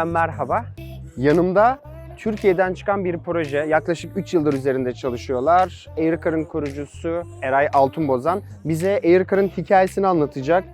E-Girişim'den merhaba. Yanımda Türkiye'den çıkan bir proje. Yaklaşık 3 yıldır üzerinde çalışıyorlar. Aircar'ın kurucusu Eray Altunbozan bize Aircar'ın hikayesini anlatacak.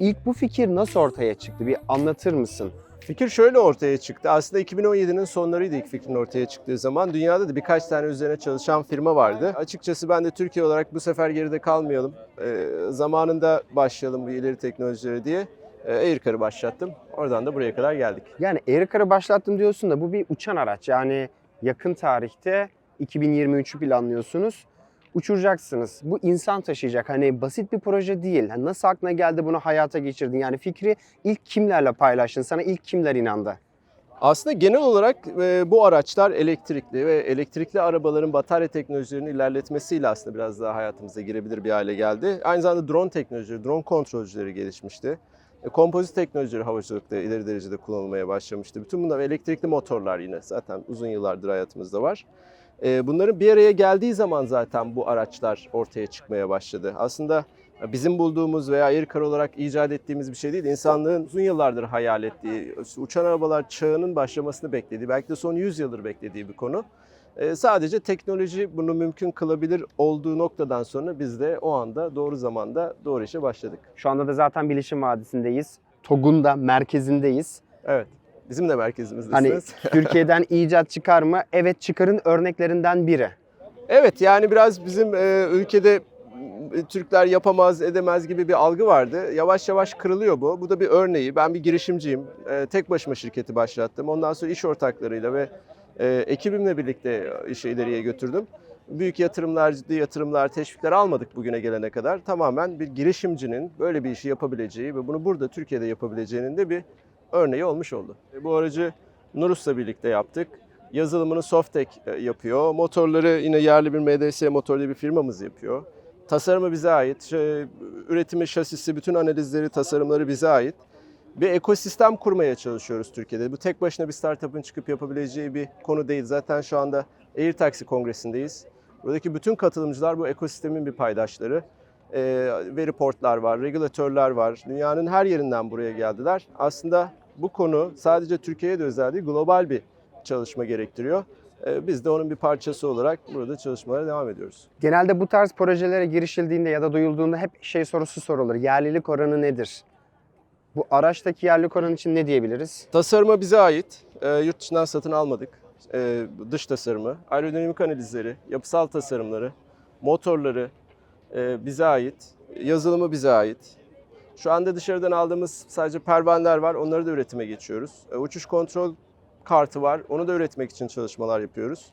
İlk bu fikir nasıl ortaya çıktı? Bir anlatır mısın? Fikir şöyle ortaya çıktı. Aslında 2017'nin sonlarıydı ilk fikrin ortaya çıktığı zaman. Dünyada da birkaç tane üzerine çalışan firma vardı. Açıkçası ben de Türkiye olarak bu sefer geride kalmayalım. Ee, zamanında başlayalım bu ileri teknolojilere diye e, Aircar'ı başlattım. Oradan da buraya kadar geldik. Yani Aircar'ı başlattım diyorsun da bu bir uçan araç. Yani yakın tarihte 2023'ü planlıyorsunuz. Uçuracaksınız. Bu insan taşıyacak. Hani basit bir proje değil. Hani nasıl aklına geldi bunu hayata geçirdin? Yani fikri ilk kimlerle paylaştın? Sana ilk kimler inandı? Aslında genel olarak e, bu araçlar elektrikli ve elektrikli arabaların batarya teknolojilerinin ilerletmesiyle aslında biraz daha hayatımıza girebilir bir hale geldi. Aynı zamanda drone teknolojileri, drone kontrolcüleri gelişmişti. E, Kompozit teknolojileri havacılıkta ileri derecede kullanılmaya başlamıştı. Bütün bunlar elektrikli motorlar yine zaten uzun yıllardır hayatımızda var. E, Bunların bir araya geldiği zaman zaten bu araçlar ortaya çıkmaya başladı. Aslında bizim bulduğumuz veya Aircar olarak icat ettiğimiz bir şey değil. İnsanlığın uzun yıllardır hayal ettiği, uçan arabalar çağının başlamasını beklediği, belki de son 100 yıldır beklediği bir konu. Ee, sadece teknoloji bunu mümkün kılabilir olduğu noktadan sonra biz de o anda doğru zamanda doğru işe başladık. Şu anda da zaten Bilişim Vadisi'ndeyiz. TOG'un da merkezindeyiz. Evet, bizim de Hani merkezimizdesiniz. Türkiye'den icat çıkar mı? Evet çıkarın örneklerinden biri. Evet yani biraz bizim e, ülkede e, Türkler yapamaz, edemez gibi bir algı vardı. Yavaş yavaş kırılıyor bu. Bu da bir örneği. Ben bir girişimciyim. E, tek başıma şirketi başlattım. Ondan sonra iş ortaklarıyla ve e, ekibimle birlikte işi ileriye götürdüm. Büyük yatırımlar, ciddi yatırımlar, teşvikler almadık bugüne gelene kadar. Tamamen bir girişimcinin böyle bir işi yapabileceği ve bunu burada Türkiye'de yapabileceğinin de bir örneği olmuş oldu. E, Bu aracı Nurus'la birlikte yaptık. Yazılımını Softek e, yapıyor. Motorları yine yerli bir MDS motor diye bir firmamız yapıyor. Tasarımı bize ait. Şey, üretimi, şasisi, bütün analizleri, tasarımları bize ait. Bir ekosistem kurmaya çalışıyoruz Türkiye'de. Bu tek başına bir startup'ın çıkıp yapabileceği bir konu değil. Zaten şu anda Air Taxi Kongresi'ndeyiz. Buradaki bütün katılımcılar bu ekosistemin bir paydaşları. Ee, veri portlar var, regülatörler var. Dünyanın her yerinden buraya geldiler. Aslında bu konu sadece Türkiye'ye de özel değil, global bir çalışma gerektiriyor. Ee, Biz de onun bir parçası olarak burada çalışmalara devam ediyoruz. Genelde bu tarz projelere girişildiğinde ya da duyulduğunda hep şey sorusu sorulur. Yerlilik oranı nedir? Bu araçtaki yerlilik oranı için ne diyebiliriz? Tasarıma bize ait. Ee, yurt dışından satın almadık. Ee, dış tasarımı, aerodinamik analizleri, yapısal tasarımları, motorları e, bize ait. Yazılımı bize ait. Şu anda dışarıdan aldığımız sadece pervaneler var. Onları da üretime geçiyoruz. Ee, uçuş kontrol kartı var. Onu da üretmek için çalışmalar yapıyoruz.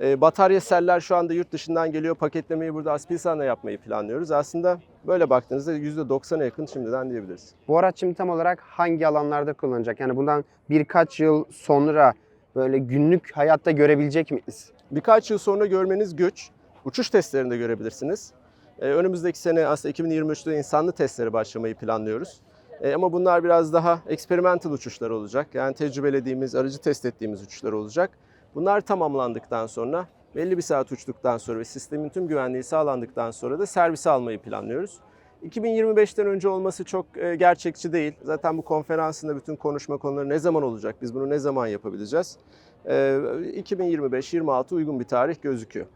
Ee, batarya seller şu anda yurt dışından geliyor. Paketlemeyi burada Aspilsan'la yapmayı planlıyoruz. Aslında böyle baktığınızda %90'a yakın şimdiden diyebiliriz. Bu araç şimdi tam olarak hangi alanlarda kullanacak? Yani bundan birkaç yıl sonra böyle günlük hayatta görebilecek miyiz? Birkaç yıl sonra görmeniz güç. Uçuş testlerinde görebilirsiniz. Ee, önümüzdeki sene aslında 2023'te insanlı testlere başlamayı planlıyoruz. Ee, ama bunlar biraz daha experimental uçuşlar olacak. Yani tecrübelediğimiz, aracı test ettiğimiz uçuşlar olacak. Bunlar tamamlandıktan sonra, belli bir saat uçtuktan sonra ve sistemin tüm güvenliği sağlandıktan sonra da servise almayı planlıyoruz. 2025'ten önce olması çok e, gerçekçi değil. Zaten bu konferansın da bütün konuşma konuları ne zaman olacak, biz bunu ne zaman yapabileceğiz? Ee, 2025-26 uygun bir tarih gözüküyor.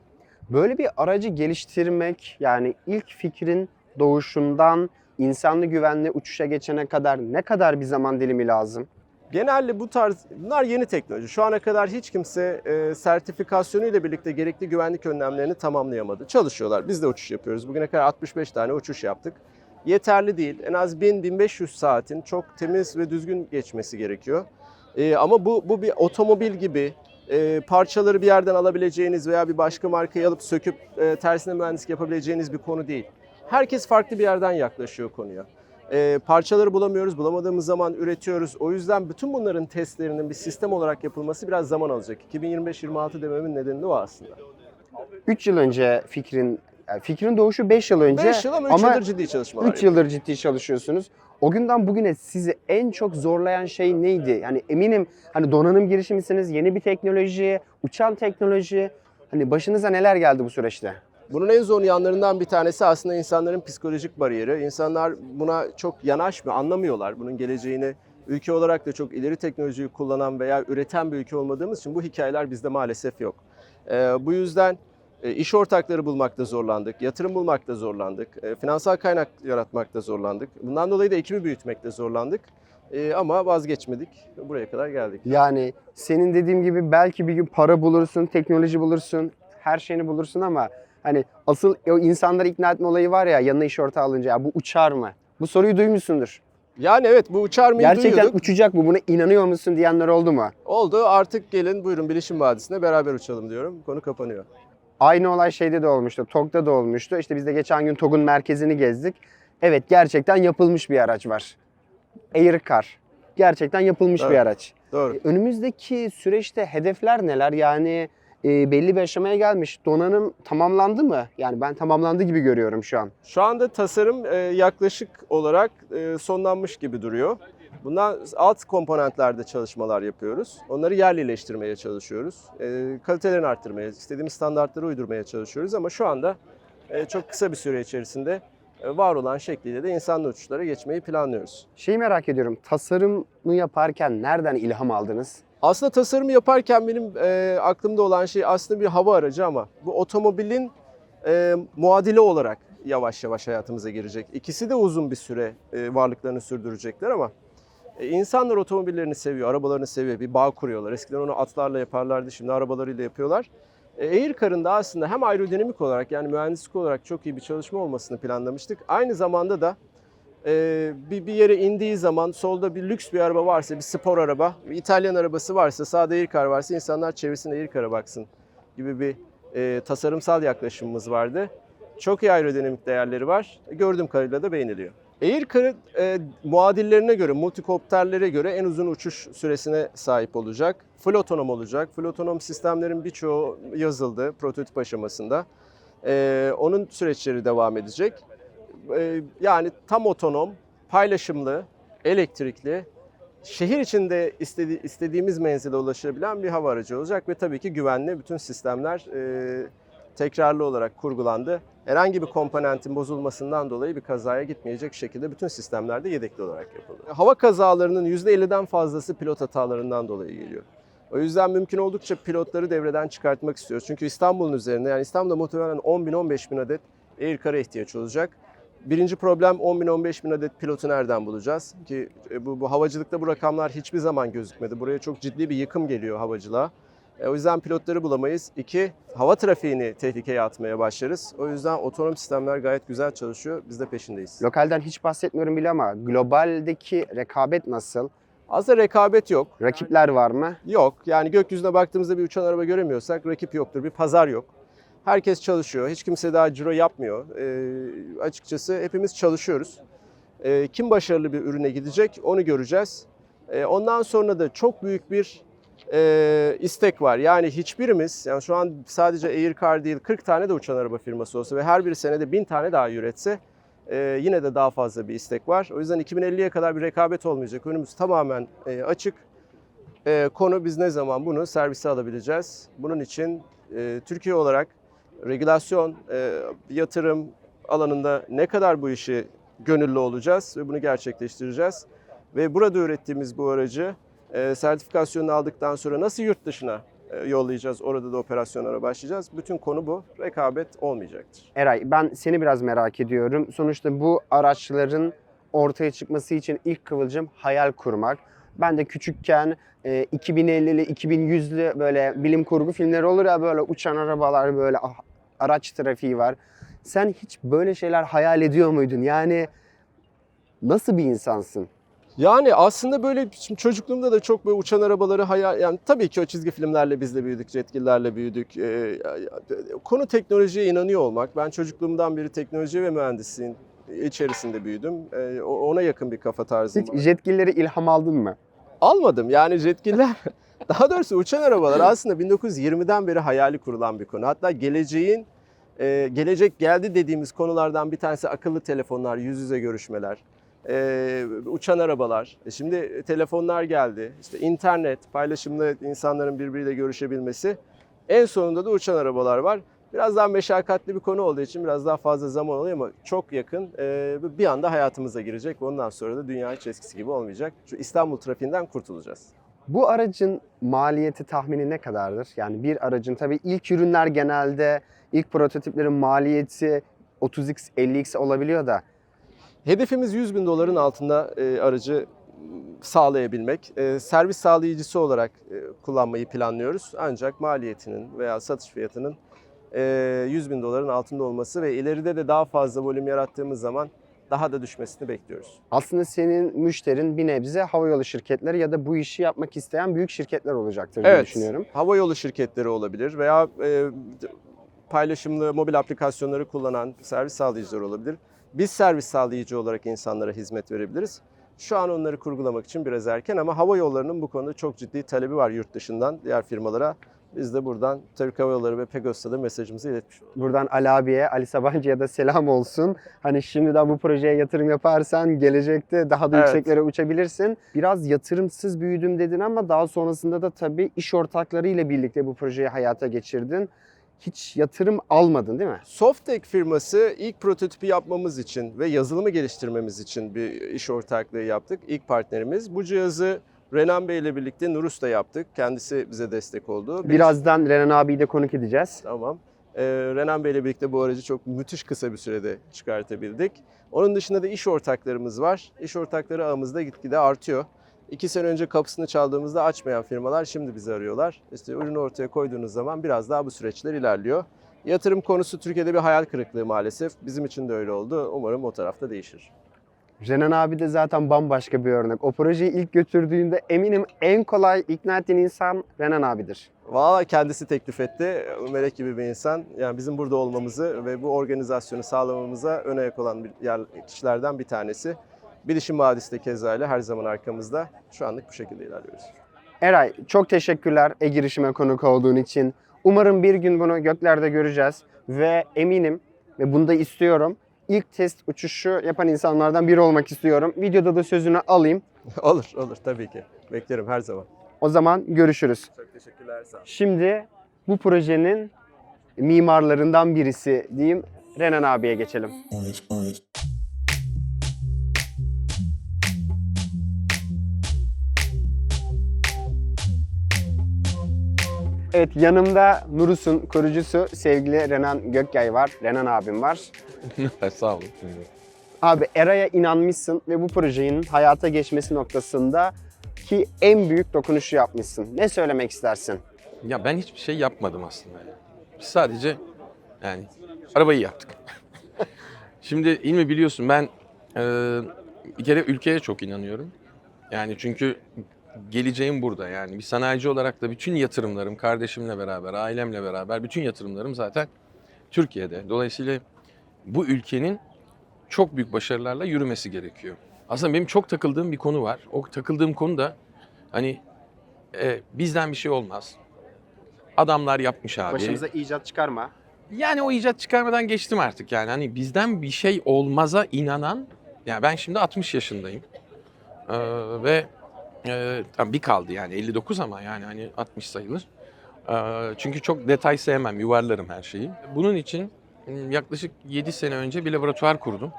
Böyle bir aracı geliştirmek yani ilk fikrin doğuşundan insanlı güvenli uçuşa geçene kadar ne kadar bir zaman dilimi lazım? Genelde bu tarz, bunlar yeni teknoloji. Şu ana kadar hiç kimse e, sertifikasyonu ile birlikte gerekli güvenlik önlemlerini tamamlayamadı. Çalışıyorlar. Biz de uçuş yapıyoruz. Bugüne kadar 65 tane uçuş yaptık. Yeterli değil. En az 1000-1500 saatin çok temiz ve düzgün geçmesi gerekiyor. E, ama bu, bu bir otomobil gibi e, parçaları bir yerden alabileceğiniz veya bir başka markayı alıp söküp e, tersine mühendislik yapabileceğiniz bir konu değil. Herkes farklı bir yerden yaklaşıyor konuya. E, parçaları bulamıyoruz, bulamadığımız zaman üretiyoruz. O yüzden bütün bunların testlerinin bir sistem olarak yapılması biraz zaman alacak. 2025-26 dememin nedeni de o aslında. 3 yıl önce fikrin yani fikrin doğuşu 5 yıl önce 5 yıl ama 3 ama yıldır ciddi çalışmalar 3 yıldır ciddi çalışıyorsunuz. O günden bugüne sizi en çok zorlayan şey neydi? Yani eminim hani donanım girişimisiniz, yeni bir teknoloji, uçan teknoloji. Hani başınıza neler geldi bu süreçte? Bunun en zor yanlarından bir tanesi aslında insanların psikolojik bariyeri. İnsanlar buna çok yanaşmıyor, anlamıyorlar bunun geleceğini ülke olarak da çok ileri teknolojiyi kullanan veya üreten bir ülke olmadığımız için bu hikayeler bizde maalesef yok. Ee, bu yüzden e, iş ortakları bulmakta zorlandık, yatırım bulmakta zorlandık, e, finansal kaynak yaratmakta zorlandık. Bundan dolayı da ekibi büyütmekte zorlandık. E, ama vazgeçmedik, buraya kadar geldik. Yani senin dediğim gibi belki bir gün para bulursun, teknoloji bulursun, her şeyini bulursun ama hani asıl o insanları ikna etme olayı var ya yanına iş ortağı alınca ya bu uçar mı? Bu soruyu duymuşsundur. Yani evet bu uçar mıyı Gerçekten duyuyorduk. uçacak mı? Buna inanıyor musun diyenler oldu mu? Oldu artık gelin buyurun Bilişim Vadisi'ne beraber uçalım diyorum. Konu kapanıyor. Aynı olay şeyde de olmuştu. TOG'da da olmuştu. İşte biz de geçen gün TOG'un merkezini gezdik. Evet gerçekten yapılmış bir araç var. Aircar. Gerçekten yapılmış bir Evet. araç. Doğru. E, Önümüzdeki süreçte hedefler neler? Yani e, belli bir aşamaya gelmiş. Donanım tamamlandı mı? Yani ben tamamlandı gibi görüyorum şu an. Şu anda tasarım e, yaklaşık olarak e, sonlanmış gibi duruyor. Bundan alt komponentlerde çalışmalar yapıyoruz. Onları yerlileştirmeye çalışıyoruz. E, kalitelerini arttırmaya, istediğimiz standartları uydurmaya çalışıyoruz ama şu anda e, çok kısa bir süre içerisinde var olan şekliyle de insanlı uçuşlara geçmeyi planlıyoruz. Şeyi merak ediyorum. Tasarımı yaparken nereden ilham aldınız? Aslında tasarımı yaparken benim e, aklımda olan şey aslında bir hava aracı ama bu otomobilin e, muadili olarak yavaş yavaş hayatımıza girecek. İkisi de uzun bir süre e, varlıklarını sürdürecekler ama e, insanlar otomobillerini seviyor, arabalarını seviyor, bir bağ kuruyorlar. Eskiden onu atlarla yaparlardı, şimdi arabalarıyla yapıyorlar. E, Aircar'ın da aslında hem aerodinamik olarak yani mühendislik olarak çok iyi bir çalışma olmasını planlamıştık. Aynı zamanda da e, bir, bir yere indiği zaman solda bir lüks bir araba varsa, bir spor araba, bir İtalyan arabası varsa, sağda Aircar varsa insanlar çevresinde Aircar'a baksın gibi bir e, tasarımsal yaklaşımımız vardı. Çok iyi aerodinamik değerleri var. Gördüğüm kadarıyla da beğeniliyor. Aircar'ın e, muadillerine göre, multikopterlere göre en uzun uçuş süresine sahip olacak. Full otonom olacak. Full otonom sistemlerin birçoğu yazıldı prototip aşamasında. E, onun süreçleri devam edecek. E, yani tam otonom, paylaşımlı, elektrikli, şehir içinde istedi, istediğimiz menzile ulaşabilen bir hava aracı olacak ve tabii ki güvenli bütün sistemler e, tekrarlı olarak kurgulandı. Herhangi bir komponentin bozulmasından dolayı bir kazaya gitmeyecek şekilde bütün sistemler de yedekli olarak yapıldı. Hava kazalarının %50'den fazlası pilot hatalarından dolayı geliyor. O yüzden mümkün oldukça pilotları devreden çıkartmak istiyoruz. Çünkü İstanbul'un üzerinde yani İstanbul'da muhtemelen 10 bin 15 bin adet Aircar'a ihtiyaç olacak. Birinci problem 10 bin 15 bin adet pilotu nereden bulacağız? Ki e, bu, bu havacılıkta bu rakamlar hiçbir zaman gözükmedi. Buraya çok ciddi bir yıkım geliyor havacılığa. E, o yüzden pilotları bulamayız. İki, hava trafiğini tehlikeye atmaya başlarız. O yüzden otonom sistemler gayet güzel çalışıyor. Biz de peşindeyiz. Lokalden hiç bahsetmiyorum bile ama globaldeki rekabet nasıl? Aslında rekabet yok. Rakipler var mı? Yok. Yani gökyüzüne baktığımızda bir uçan araba göremiyorsak rakip yoktur. Bir pazar yok. Herkes çalışıyor. Hiç kimse daha ciro yapmıyor. Ee, açıkçası hepimiz çalışıyoruz. Ee, kim başarılı bir ürüne gidecek onu göreceğiz. Ee, ondan sonra da çok büyük bir e, istek var. Yani hiçbirimiz, yani şu an sadece Aircar değil 40 tane de uçan araba firması olsa ve her bir senede 1000 tane daha üretse e, yine de daha fazla bir istek var. O yüzden 2050'ye kadar bir rekabet olmayacak. Önümüz tamamen e, açık. E, konu biz ne zaman bunu servise alabileceğiz? Bunun için e, Türkiye olarak regülasyon, e, yatırım alanında ne kadar bu işi gönüllü olacağız ve bunu gerçekleştireceğiz. Ve burada ürettiğimiz bu aracı e, sertifikasyonunu aldıktan sonra nasıl yurt dışına e, yollayacağız, orada da operasyonlara başlayacağız. Bütün konu bu. Rekabet olmayacaktır. Eray ben seni biraz merak ediyorum. Sonuçta bu araçların ortaya çıkması için ilk kıvılcım hayal kurmak. Ben de küçükken e, 2050'li, 2100'lü böyle bilim kurgu filmleri olur ya böyle uçan arabalar böyle ah, araç trafiği var. Sen hiç böyle şeyler hayal ediyor muydun? Yani nasıl bir insansın? Yani aslında böyle şimdi çocukluğumda da çok böyle uçan arabaları hayal yani tabii ki o çizgi filmlerle biz de büyüdük, jetgillerle büyüdük. Ee, konu teknolojiye inanıyor olmak. Ben çocukluğumdan beri teknoloji ve mühendisliğin içerisinde büyüdüm. Ee, ona yakın bir kafa tarzım var. Hiç jetgilleri ilham aldın mı? Almadım yani jetgiller daha doğrusu uçan arabalar aslında 1920'den beri hayali kurulan bir konu. Hatta geleceğin e, gelecek geldi dediğimiz konulardan bir tanesi akıllı telefonlar, yüz yüze görüşmeler, e, uçan arabalar. E, şimdi telefonlar geldi, işte internet, paylaşımlı insanların birbiriyle görüşebilmesi. En sonunda da uçan arabalar var. Biraz daha meşakkatli bir konu olduğu için biraz daha fazla zaman oluyor ama çok yakın e, bir anda hayatımıza girecek. Ondan sonra da dünya hiç eskisi gibi olmayacak. Şu İstanbul trafiğinden kurtulacağız. Bu aracın maliyeti tahmini ne kadardır? Yani bir aracın tabii ilk ürünler genelde ilk prototiplerin maliyeti 30x 50x olabiliyor da Hedefimiz 100 bin doların altında e, aracı sağlayabilmek. E, servis sağlayıcısı olarak e, kullanmayı planlıyoruz. Ancak maliyetinin veya satış fiyatının e, 100 bin doların altında olması ve ileride de daha fazla volüm yarattığımız zaman daha da düşmesini bekliyoruz. aslında senin müşterin bir nebze havayolu şirketleri ya da bu işi yapmak isteyen büyük şirketler olacaktır diye Evet, düşünüyorum. hava yolu şirketleri olabilir veya e, paylaşımlı mobil aplikasyonları kullanan servis sağlayıcıları olabilir. Biz servis sağlayıcı olarak insanlara hizmet verebiliriz. Şu an onları kurgulamak için biraz erken ama hava yollarının bu konuda çok ciddi talebi var yurt dışından diğer firmalara. Biz de buradan Türk Hava Yolları ve Pegasus'a da mesajımızı iletmiş olalım. Buradan Ali abiye, Ali Sabancı'ya da selam olsun. Hani şimdiden bu projeye yatırım yaparsan gelecekte daha da Evet. yükseklere uçabilirsin. Biraz yatırımsız büyüdüm dedin ama daha sonrasında da tabii iş ortaklarıyla birlikte bu projeyi hayata geçirdin. Hiç yatırım almadın değil mi? Softek firması ilk prototipi yapmamız için ve yazılımı geliştirmemiz için bir iş ortaklığı yaptık. İlk partnerimiz. Bu cihazı Renan Bey ile birlikte Nurus'ta yaptık. Kendisi bize destek oldu. Bir- Birazdan Renan abiyi de konuk edeceğiz. Tamam. Ee, Renan Bey ile birlikte bu aracı çok müthiş kısa bir sürede çıkartabildik. Onun dışında da iş ortaklarımız var. İş ortakları ağımızda gitgide artıyor. İki sene önce kapısını çaldığımızda açmayan firmalar şimdi bizi arıyorlar. İşte ürünü ortaya koyduğunuz zaman biraz daha bu süreçler ilerliyor. Yatırım konusu Türkiye'de bir hayal kırıklığı maalesef. Bizim için de öyle oldu. Umarım o tarafta değişir. Renan abi de zaten bambaşka bir örnek. O projeyi ilk götürdüğünde eminim en kolay ikna ettiğin insan Renan abidir. Valla kendisi teklif etti. Melek gibi bir insan. Yani bizim burada olmamızı ve bu organizasyonu sağlamamıza ön ayak olan bir yer, kişilerden bir tanesi. Bilişim Vadisi de keza öyle her zaman arkamızda. Şu anlık bu şekilde ilerliyoruz. Eray çok teşekkürler e-girişime konuk olduğun için. Umarım bir gün bunu göklerde göreceğiz ve eminim ve bunu da istiyorum. İlk test uçuşu yapan insanlardan biri olmak istiyorum. Videoda da sözünü alayım. olur, olur tabii ki. Beklerim her zaman. O zaman görüşürüz. Çok teşekkürler, sağ olun. Şimdi bu projenin mimarlarından birisi diyeyim Renan abiye geçelim. Orange, orange. Evet yanımda Nurus'un kurucusu sevgili Renan Gökyay var. Renan abim var. Sağ olun. Abi Era'ya inanmışsın ve bu projenin hayata geçmesi noktasında ki en büyük dokunuşu yapmışsın. Ne söylemek istersin? Ya ben hiçbir şey yapmadım aslında. Biz sadece yani arabayı yaptık. Şimdi İlmi biliyorsun ben e, bir kere ülkeye çok inanıyorum. Yani çünkü geleceğim burada yani bir sanayici olarak da bütün yatırımlarım kardeşimle beraber, ailemle beraber bütün yatırımlarım zaten Türkiye'de. Dolayısıyla bu ülkenin çok büyük başarılarla yürümesi gerekiyor. Aslında benim çok takıldığım bir konu var. O takıldığım konu da hani e, bizden bir şey olmaz. Adamlar yapmış abi. Başımıza icat çıkarma. Yani o icat çıkarmadan geçtim artık yani. Hani bizden bir şey olmaza inanan, yani ben şimdi 60 yaşındayım. Ee, ve e, tam bir kaldı yani 59 ama yani hani 60 sayılır. Ee, çünkü çok detay sevmem, yuvarlarım her şeyi. Bunun için m, yaklaşık 7 sene önce bir laboratuvar kurdum.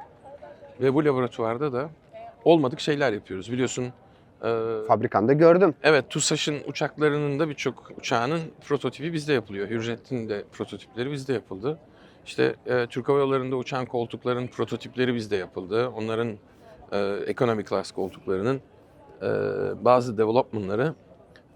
Ve bu laboratuvarda da olmadık şeyler yapıyoruz. Biliyorsun e, Fabrikanda gördüm. Evet, TUSAŞ'ın uçaklarının da birçok uçağının prototipi bizde yapılıyor. Hürjet'in de prototipleri bizde yapıldı. İşte e, Türk Hava Yolları'nda uçan koltukların prototipleri bizde yapıldı. Onların e, economy class koltuklarının e, bazı development'ları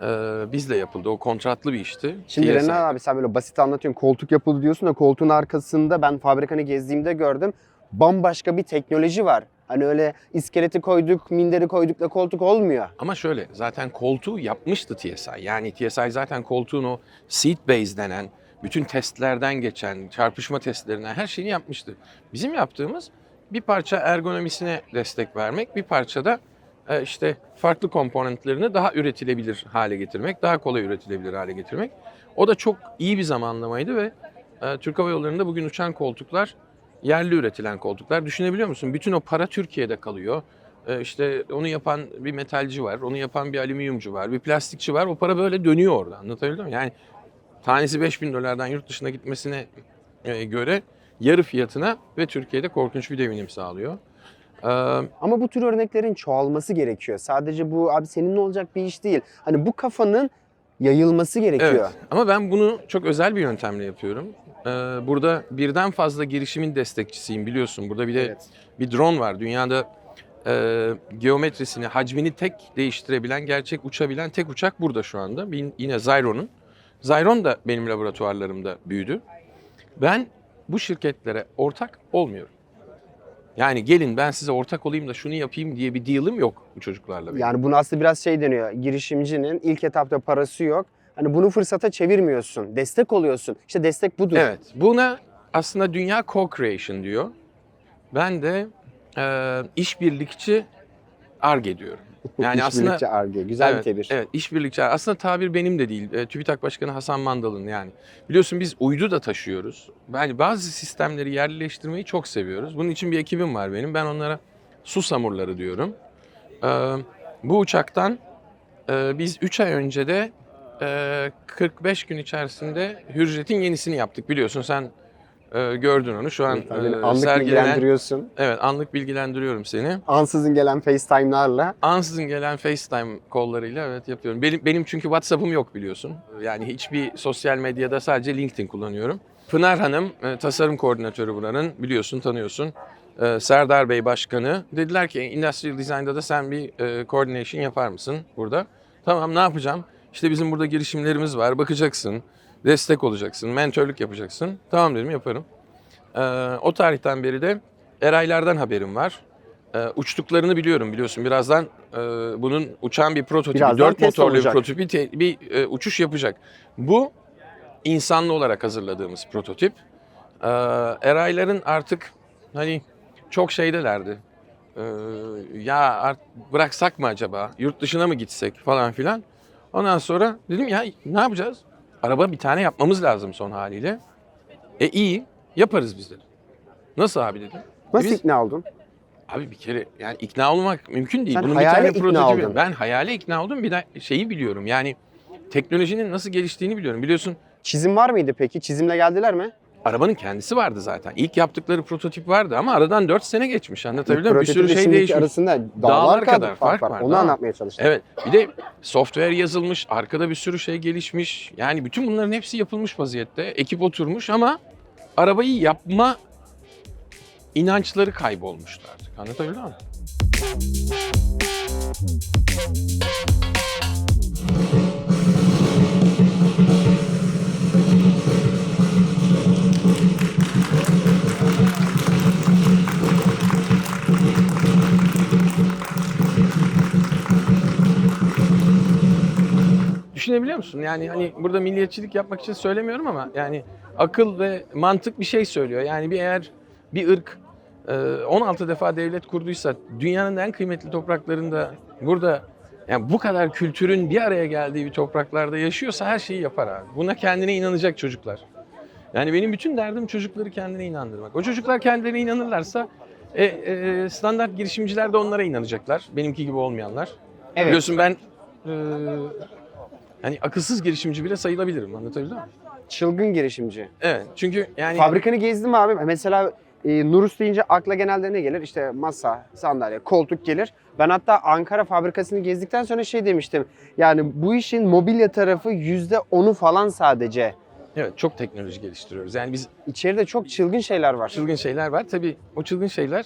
e, bizle yapıldı. O kontratlı bir işti. Şimdi TSA. Renan abi sen böyle basit anlatıyorsun. Koltuk yapıldı diyorsun da koltuğun arkasında ben fabrikanı gezdiğimde gördüm. Bambaşka bir teknoloji var. Hani öyle iskeleti koyduk, minderi koyduk da koltuk olmuyor. Ama şöyle zaten koltuğu yapmıştı TSI. Yani TSI zaten koltuğun o seat base denen bütün testlerden geçen çarpışma testlerinden her şeyini yapmıştı. Bizim yaptığımız bir parça ergonomisine destek vermek, bir parça da işte farklı komponentlerini daha üretilebilir hale getirmek, daha kolay üretilebilir hale getirmek. O da çok iyi bir zamanlamaydı ve e, Türk Hava Yolları'nda bugün uçan koltuklar yerli üretilen koltuklar. Düşünebiliyor musun? Bütün o para Türkiye'de kalıyor. Ee, işte onu yapan bir metalci var, onu yapan bir alüminyumcu var, bir plastikçi var. O para böyle dönüyor orada. Anlatabildim mi? Yani tanesi 5000 dolardan yurt dışına gitmesine e, göre yarı fiyatına ve Türkiye'de korkunç bir devinim sağlıyor. Ee, Ama bu tür örneklerin çoğalması gerekiyor. Sadece bu abi seninle olacak bir iş değil. Hani bu kafanın yayılması gerekiyor. Evet ama ben bunu çok özel bir yöntemle yapıyorum. Ee, burada birden fazla girişimin destekçisiyim biliyorsun. Burada bir de Evet. bir drone var. Dünyada e, geometrisini, hacmini tek değiştirebilen, gerçek uçabilen tek uçak burada şu anda. Bir- yine Zyron'un. Zyron da benim laboratuvarlarımda büyüdü. Ben bu şirketlere ortak olmuyorum. Yani gelin ben size ortak olayım da şunu yapayım diye bir deal'ım yok bu çocuklarla benim. Yani bunu aslında biraz şey deniyor. Girişimcinin ilk etapta parası yok. Hani bunu fırsata çevirmiyorsun. Destek oluyorsun. İşte destek budur. Evet. Buna aslında dünya co-creation diyor. Ben de e, işbirlikçi ARGE diyorum. Yani aslında Ar-Ge. Güzel evet, bir tebir. Evet, işbirlikçi. Aslında tabir benim de değil. E, TÜBİTAK Başkanı Hasan Mandal'ın yani. Biliyorsun biz uydu da taşıyoruz. Yani bazı sistemleri yerleştirmeyi çok seviyoruz. Bunun için bir ekibim var benim. Ben onlara su samurları diyorum. E, bu uçaktan e, biz 3 ay önce de e, 45 gün içerisinde Hürjet'in yenisini yaptık. Biliyorsun sen e, gördün onu. Şu an beni e, anlık sergilenen- bilgilendiriyorsun. Evet, anlık bilgilendiriyorum seni. Ansızın gelen FaceTime'larla. Ansızın gelen FaceTime kollarıyla evet yapıyorum. Benim, benim çünkü WhatsApp'ım yok biliyorsun. Yani hiçbir sosyal medyada sadece LinkedIn kullanıyorum. Pınar Hanım e, tasarım koordinatörü buranın biliyorsun tanıyorsun. E, Serdar Bey başkanı. Dediler ki Industrial Design'da da sen bir e, coordination yapar mısın burada? Tamam ne yapacağım? İşte bizim burada girişimlerimiz var. Bakacaksın, destek olacaksın, mentörlük yapacaksın. Tamam dedim yaparım. E, o tarihten beri de Eraylardan haberim var. E, uçtuklarını biliyorum biliyorsun. Birazdan e, bunun uçan bir prototipi, Birazdan dört test motorlu bir olacak. prototipi te- bir e, uçuş yapacak. Bu insanlı olarak hazırladığımız prototip. E, Erayların artık hani çok şeydelerdi. E, ya art, bıraksak mı acaba? Yurt dışına mı gitsek falan filan. Ondan sonra dedim ya ne yapacağız? Araba bir tane yapmamız lazım son haliyle. E iyi yaparız biz dedim. Nasıl abi dedim. Nasıl Biz- ikna oldun? Abi bir kere yani ikna olmak mümkün değil. Sen Bunun bir tane ikna prototipi. oldun. Ben hayale ikna oldum. Bir de şeyi biliyorum. Yani teknolojinin nasıl geliştiğini biliyorum. Biliyorsun Çizim var mıydı peki? Çizimle geldiler mi? Arabanın kendisi vardı zaten. İlk yaptıkları prototip vardı ama aradan 4 sene geçmiş. Anlatabiliyor muyum? Bir sürü şey değişmiş. arasında dağlar, Dağlar kadar, kadar fark, var. var, Onu anlatmaya çalıştım. Evet. Bir de software yazılmış. Arkada bir sürü şey gelişmiş. Yani bütün bunların hepsi yapılmış vaziyette. Ekip oturmuş ama arabayı yapma inançları kaybolmuştu artık. Anlatabiliyor muyum? Düşünebiliyor musun? Yani hani burada milliyetçilik yapmak için söylemiyorum ama yani akıl ve mantık bir şey söylüyor. Yani bir eğer bir ırk e, 16 defa devlet kurduysa dünyanın en kıymetli topraklarında burada yani bu kadar kültürün bir araya geldiği bir topraklarda yaşıyorsa her şeyi yapar abi. Buna kendine inanacak çocuklar. Yani benim bütün derdim çocukları kendine inandırmak. O çocuklar kendilerine inanırlarsa e, e, standart girişimciler de onlara inanacaklar. Benimki gibi olmayanlar. Evet. Biliyorsun ben e, hani akılsız girişimci bile sayılabilirim anlatabiliyor muyum? Çılgın girişimci. Evet çünkü yani Fabrikanı gezdim abi. Mesela e, Nurus deyince akla genelde ne gelir? İşte masa, sandalye, koltuk gelir. Ben hatta Ankara fabrikasını gezdikten sonra şey demiştim. Yani bu işin mobilya tarafı yüzde onu falan sadece. evet çok teknoloji geliştiriyoruz. Yani biz İçeride çok çılgın şeyler var. çılgın şeyler var. Tabii o çılgın şeyler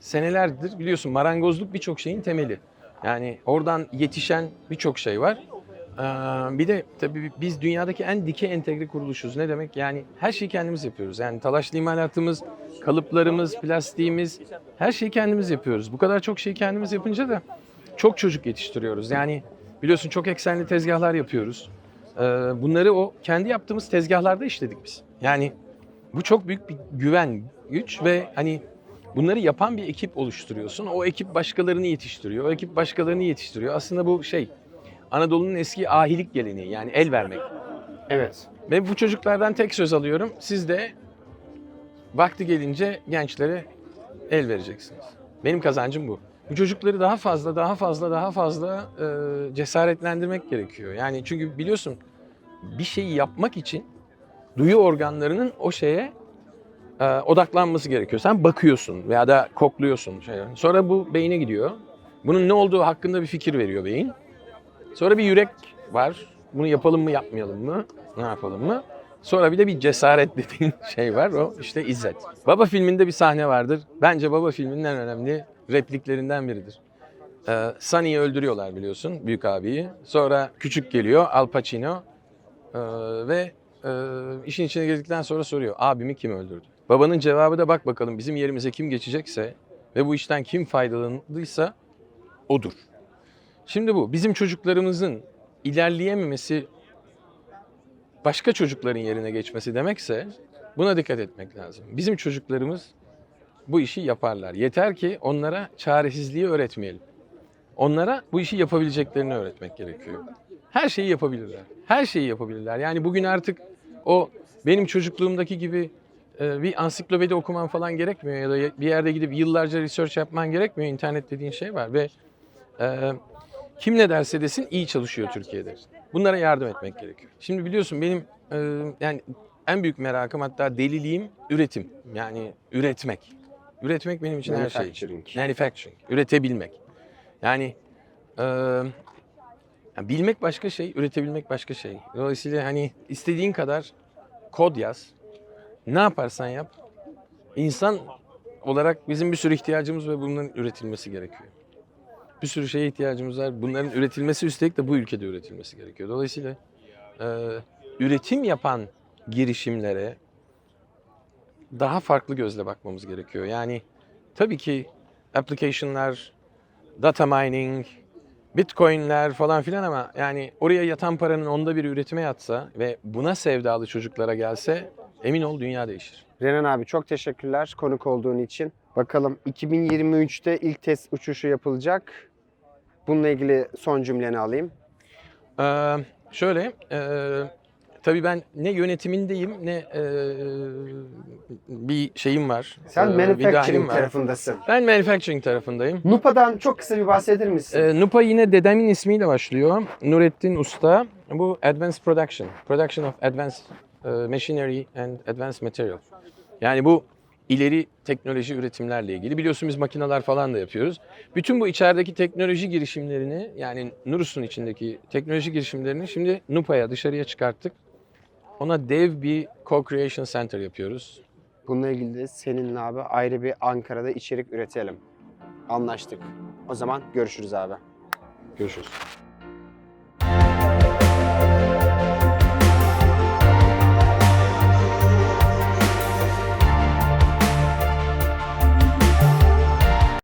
senelerdir biliyorsun marangozluk birçok şeyin temeli. Yani oradan yetişen birçok şey var. Ee, bir de tabii biz dünyadaki en dike entegre kuruluşuz. Ne demek? Yani her şeyi kendimiz yapıyoruz. Yani talaşlı imalatımız, kalıplarımız, plastiğimiz her şeyi kendimiz yapıyoruz. Bu kadar çok şeyi kendimiz yapınca da çok çocuk yetiştiriyoruz. Yani biliyorsun çok eksenli tezgahlar yapıyoruz. Ee, bunları o kendi yaptığımız tezgahlarda işledik biz. Yani bu çok büyük bir güven, güç ve hani bunları yapan bir ekip oluşturuyorsun. O ekip başkalarını yetiştiriyor. O ekip başkalarını yetiştiriyor. Aslında bu şey Anadolu'nun eski ahilik geleneği yani el vermek. Evet. Ve bu çocuklardan tek söz alıyorum. Siz de vakti gelince gençlere el vereceksiniz. Benim kazancım bu. Bu çocukları daha fazla, daha fazla, daha fazla e, cesaretlendirmek gerekiyor. Yani çünkü biliyorsun bir şeyi yapmak için duyu organlarının o şeye e, odaklanması gerekiyor. Sen bakıyorsun veya da kokluyorsun. Şey. Sonra bu beyine gidiyor. Bunun ne olduğu hakkında bir fikir veriyor beyin. Sonra bir yürek var. Bunu yapalım mı yapmayalım mı? Ne yapalım mı? Sonra bir de bir cesaret dediğin şey var. O işte İzzet. Baba filminde bir sahne vardır. Bence Baba filminin en önemli repliklerinden biridir. Ee, Sonny'yi öldürüyorlar biliyorsun. Büyük abiyi. Sonra küçük geliyor Al Pacino. Ee, ve e, işin içine girdikten sonra soruyor. Abimi kim öldürdü? Babanın cevabı da bak bakalım bizim yerimize kim geçecekse ve bu işten kim faydalandıysa odur. Şimdi bu bizim çocuklarımızın ilerleyememesi başka çocukların yerine geçmesi demekse buna dikkat etmek lazım. Bizim çocuklarımız bu işi yaparlar. Yeter ki onlara çaresizliği öğretmeyelim. Onlara bu işi yapabileceklerini öğretmek gerekiyor. Her şeyi yapabilirler. Her şeyi yapabilirler. Yani bugün artık o benim çocukluğumdaki gibi e, bir ansiklopedi okuman falan gerekmiyor ya da bir yerde gidip yıllarca research yapman gerekmiyor. İnternet dediğin şey var ve e, kim ne derse desin iyi çalışıyor Türkiye'de. Bunlara yardım etmek gerekiyor. Şimdi biliyorsun benim e, yani en büyük merakım hatta deliliğim üretim. Yani üretmek. Üretmek benim için her şey. Manufacturing. Manufacturing. Üretebilmek. Yani e, ya bilmek başka şey, üretebilmek başka şey. Dolayısıyla hani istediğin kadar kod yaz. Ne yaparsan yap. İnsan olarak bizim bir sürü ihtiyacımız ve bunların üretilmesi gerekiyor. Bir sürü şeye ihtiyacımız var. Bunların üretilmesi üstelik de bu ülkede üretilmesi gerekiyor. Dolayısıyla e, üretim yapan girişimlere daha farklı gözle bakmamız gerekiyor. Yani tabii ki application'lar, data mining, bitcoin'ler falan filan ama yani oraya yatan paranın onda biri üretime yatsa ve buna sevdalı çocuklara gelse emin ol dünya değişir. Renan abi çok teşekkürler konuk olduğun için. Bakalım 2023'te ilk test uçuşu yapılacak. Bununla ilgili son cümleni alayım. Ee, şöyle, e, tabii ben ne yönetimindeyim ne e, bir şeyim var. Sen dahilim manufacturing var. tarafındasın. Ben manufacturing tarafındayım. Nupa'dan çok kısa bir bahsedir misin? Ee, Nupa yine dedemin ismiyle başlıyor. Nurettin Usta. Bu Advanced Production. Production of Advanced e, Machinery and Advanced Material. Yani bu ileri teknoloji üretimlerle ilgili. Biliyorsun biz makineler falan da yapıyoruz. Bütün bu içerideki teknoloji girişimlerini yani Nurus'un içindeki teknoloji girişimlerini şimdi Nupa'ya dışarıya çıkarttık. Ona dev bir co-creation center yapıyoruz. Bununla ilgili de seninle abi ayrı bir Ankara'da içerik üretelim. Anlaştık. O zaman görüşürüz abi. Görüşürüz.